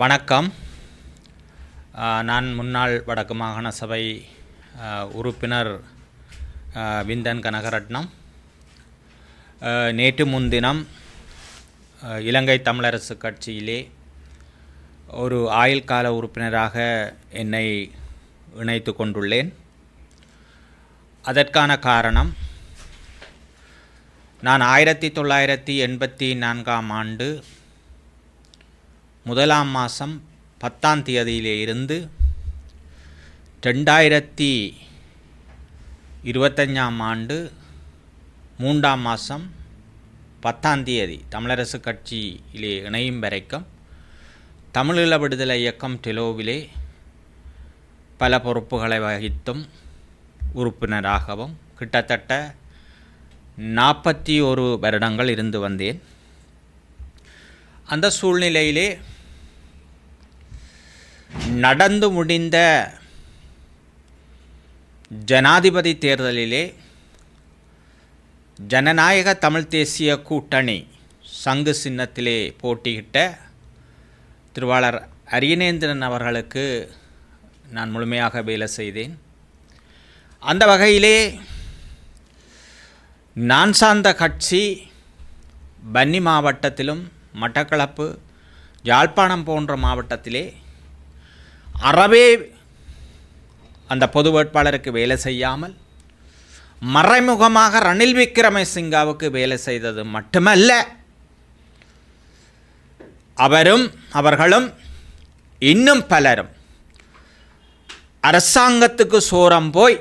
வணக்கம். நான் முன்னாள் வடக்கு மாகாண சபை உறுப்பினர் விந்தன் கனகரட்னம். நேற்று முன்தினம் இலங்கை தமிழரசு கட்சியிலே ஒரு ஆயுள் கால உறுப்பினராக என்னை இணைத்து கொண்டுள்ளேன். அதற்கான காரணம் நான் ஆயிரத்தி தொள்ளாயிரத்தி எண்பத்தி நான்காம் ஆண்டு முதலாம் மாதம் பத்தாம் தேதியிலே இருந்து ரெண்டாயிரத்தி இருபத்தஞ்சாம் ஆண்டு மூன்றாம் மாதம் பத்தாம் தேதி தமிழரசு கட்சியிலே இணையும் வரைக்கும் தமிழீழ விடுதலை இயக்கம் டெலோவிலே பல பொறுப்புகளை வகித்தும் உறுப்பினராகவும் கிட்டத்தட்ட நாற்பத்தி ஒரு வருடங்கள் இருந்து வந்தேன். அந்த சூழ்நிலையிலே நடந்து முடிந்த ஜனாதிபதி தேர்தலிலே ஜனநாயக தமிழ் தேசிய கூட்டணி சங்கு சின்னத்திலே போட்டியிட்ட திருவாளர் அரியநேந்திரன் அவர்களுக்கு நான் முழுமையாக வேலை செய்தேன். அந்த வகையிலே நான் சார்ந்த கட்சி பன்னி மாவட்டத்திலும் மட்டக்களப்பு யாழ்ப்பாணம் போன்ற மாவட்டத்திலே அறவே அந்த பொது வேட்பாளருக்கு வேலை செய்யாமல் மறைமுகமாக ரணில் விக்ரமசிங்காவுக்கு வேலை செய்தது மட்டுமல்ல அவரும் அவர்களும் இன்னும் பலரும் அரசாங்கத்துக்கு சோரம் போய்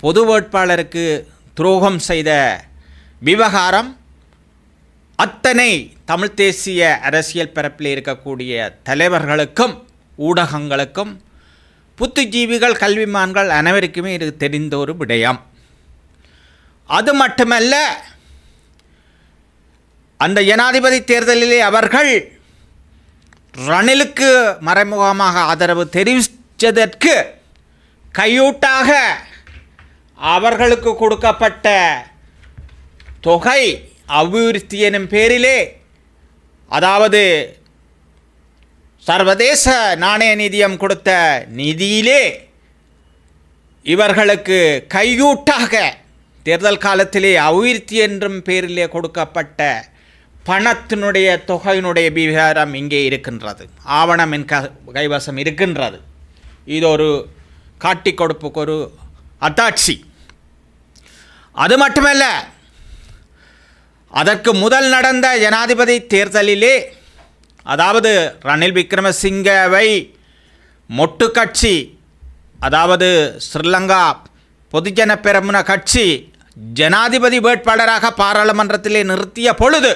பொது வேட்பாளருக்கு துரோகம் செய்த விவகாரம் அத்தனை தமிழ் தேசிய அரசியல் பரப்பில் இருக்கக்கூடிய தலைவர்களுக்கும் ஊடகங்களுக்கும் புத்திஜீவிகள் கல்விமான்கள் அனைவருக்குமே இது தெரிந்த ஒரு விடயம். அது மட்டுமல்ல அந்த ஜனாதிபதி தேர்தலிலே அவர்கள் ரணிலுக்கு மறைமுகமாக ஆதரவு தெரிவித்ததற்கு கையூட்டாக அவர்களுக்கு கொடுக்கப்பட்ட தொகை அபிவிருத்தி எனும் பேரிலே. அதாவது சர்வதேச நாணய நிதியம் கொடுத்த நிதியிலே இவர்களுக்கு கையூட்டாக தேர்தல் காலத்திலே அபிவிருத்தி என்றும் பேரிலே கொடுக்கப்பட்ட பணத்தினுடைய தொகையினுடைய விவகாரம் இங்கே இருக்கின்றது. ஆவணம் என் க கைவசம் இருக்கின்றது. இது ஒரு காட்டி கொடுப்புக்கு ஒரு அத்தாட்சி. அது மட்டுமல்ல அதற்கு முதல் நடந்த ஜனாதிபதி தேர்தலிலே அதாவது ரணில் விக்ரமசிங்கவை மொட்டு கட்சி அதாவது ஸ்ரீலங்கா பொதுஜன பெரமுன கட்சி ஜனாதிபதி வேட்பாளராக பாராளுமன்றத்திலே நிறுத்திய பொழுது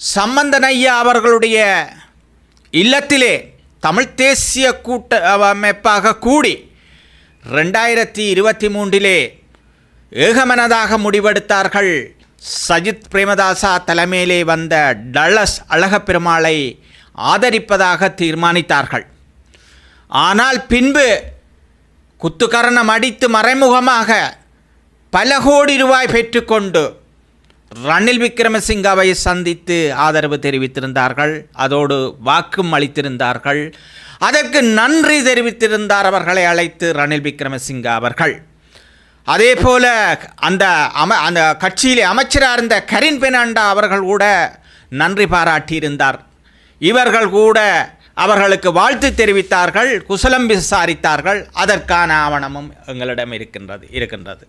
சம்பந்தன் ஐயா அவர்களுடைய இல்லத்திலே தமிழ் தேசிய கூட்ட அமைப்பாக கூடி ரெண்டாயிரத்தி இருபத்தி மூன்றிலே ஏகமனதாக முடிவெடுத்தார்கள். சஜித் பிரேமதாசா தலைமையிலே வந்த டல்லஸ் அழகப்பெருமாளை ஆதரிப்பதாக தீர்மானித்தார்கள். ஆனால் பின்பு குத்துக்கரணம் அடித்து மறைமுகமாக பல கோடி ரூபாய் பெற்றுக்கொண்டு ரணில் விக்ரமசிங்காவை சந்தித்து ஆதரவு தெரிவித்திருந்தார்கள். அதோடு வாக்கும் அளித்திருந்தார்கள். அதற்கு நன்றி தெரிவித்திருந்தார் அவர்களை அழைத்து ரணில் விக்ரமசிங்கா அவர்கள். அதே போல அந்த அம அந்த கட்சியிலே அமைச்சராக இருந்த கரின் பெனாண்டா அவர்கள் கூட நன்றி பாராட்டியிருந்தார். இவர்கள் கூட அவர்களுக்கு வாழ்த்து தெரிவித்தார்கள் குசலம் விசாரித்தார்கள். அதற்கான ஆவணமும் எங்களிடம் இருக்கின்றது இருக்கின்றது.